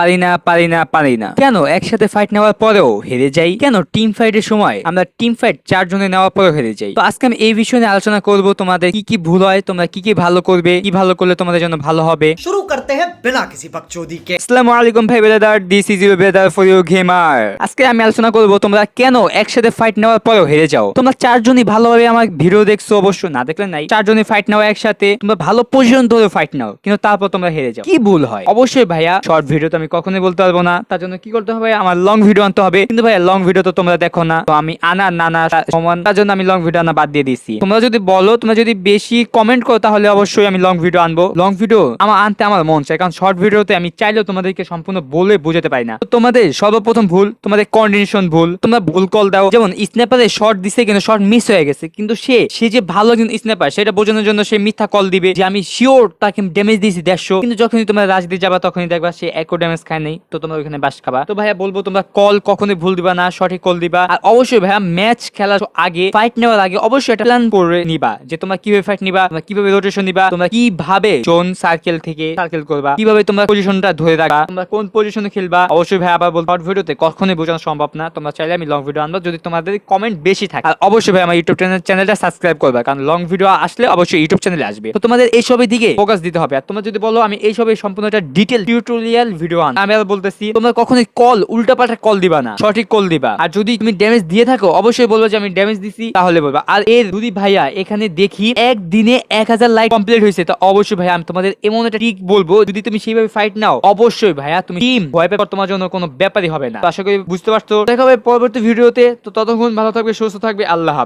পারি না পারি কেন? একসাথে ফাইট নেওয়ার পরেও হেরে যাই। কেন? টিম ফাইটের সময় আমরা টিম ফাইট চারজনে নেওয়ার পরেও হেরে যাই। তো আজকে আমি এই বিষয় নিয়ে আলোচনা করব তোমাদের কি কি ভুল হয় তোমরা কি কি ভালো করবে কি ভালো করলে তোমাদের জন্য ভালো হবে। শুরু করতে হ্যাঁ বিনা কিসি বকচোদি কে। আসসালামু আলাইকুম ভাই brother this is your brother for you gamer আজকে আমি আলোচনা করব তোমরা কেন একসাথে ফাইট নেওয়ার পরেও হেরে যাও। তোমরা চারজনই ভালোভাবে আমার ভিডিও দেখছ অবশ্য না দেখলে নাই। চারজনই ফাইট নাও একসাথে তোমরা ভালো পজিশন ধরে ফাইট নাও কিন্তু তারপর তোমরা হেরে যাও। কি ভুল হয়? অবশ্যই ভাইয়া শর্ট ভিডিও তো আমি কখনোই বলতে পারব না। তার জন্য কি করতে হবে? আমার লং ভিডিও আনতে হবে। কিন্তু ভাই লং ভিডিও তো তোমরা দেখো না। তো আমি আনা, নানা সমান। তার জন্য আমি লং ভিডিও আনা বাদ দিয়ে দিচ্ছি তোমরা যদি বলো, তোমরা যদি বেশি কমেন্ট করো, তাহলে অবশ্যই আমি লং ভিডিও আনব। লং ভিডিও আমার আনতে আমার মন চাই কারণ শর্ট ভিডিওতে আমি চাইলেও তোমাদেরকে সম্পূর্ণ বলে বোঝাতে পারি না। তোমাদের সর্বপ্রথম ভুল, তোমাদের কন্ডিশন ভুল। তোমরা ভুল কল দাও। যেমন স্ন্যাপারে শর্ট দিছে কিন্তু শর্ট মিস হয়ে গেছে। কিন্তু সে সে যে ভালো একজন স্ন্যাপার সেটা বোঝানোর জন্য সে মিথ্যা কল দিবে। যে আমি শিওর তাকে ড্যামেজ দিয়েছি দেড়শো। কিন্তু যখনই তোমরা রাজ দিয়ে যাবা, তখনই দেখবা সে একো ড্যামেজ খায় নেই, তো তোমরা ওখানে বাস খাবা। তো ভাইয়া বলব তোমরা কল কখনোই ভুল দিবা না, সঠিক কল দিবা। আর অবশ্যই ভাইয়া ম্যাচ খেলার আগে ফাইট নেওয়ার আগে অবশ্যই একটা প্ল্যান করে নিবা যে তোমরা কীভাবে ফাইট নিবা, তোমরা কীভাবে রোটেশন নিবা, তোমরা কীভাবে জোন সার্কেল থেকে সার্কেল করবা, কীভাবে তোমরা পজিশনটা ধরে রাখবা, তোমরা কোন পজিশনে খেলবা। অবশ্যই ভাই আবার বলব ভিডিওতে কখনোই বোঝানো সম্ভব না। তোমরা চাইলে আমি লং ভিডিও আনব, যদি তোমাদের কমেন্ট বেশি থাকে। আর অবশ্যই ভাই আমার ইউটিউব চ্যানেল চ্যানেলটা সাবস্ক্রাইব করবা, কারণ লং ভিডিও আসলে অবশ্যই ইউটিউব চ্যানেলে আসবে। তো তোমাদের এইসবের দিকে ফোকাস দিতে হবে। আর তোমরা যদি বলো, আমি এইসবের সম্পূর্ণ একটা ডিটেল টিউটোরিয়াল ভিডিও আন আমি আর বলতেছি, তোমরা কখনোই কল উল্টাপাল্টা কল দিবা না। সঠিক কল দিবা। আর যদি তুমি ড্যামেজ দিয়ে থাকো, অবশ্যই বলব যে আমি ড্যামেজ দিছি, তাহলে বলবা। আর এর যদি ভাইয়া এখানে দেখি, একদিনে এক হাজার লাইক কমপ্লিট হয়েছে, তো অবশ্যই ভাইয়া আমি তোমাদের এমন একটা ট্রিক বলব, যদি তুমি সেইভাবে ফাইট নাও, অবশ্যই ভাইয়া তুমি টিম ভয় পেপার তোমার জন্য কোনো ব্যাপারই হবে না। আশা করি বুঝতে পারছ। দেখা হবে পরবর্তী ভিডিওতে তো ততক্ষণ ভালো থাকবে, সুস্থ থাকবে, আল্লাহ হাফেজ।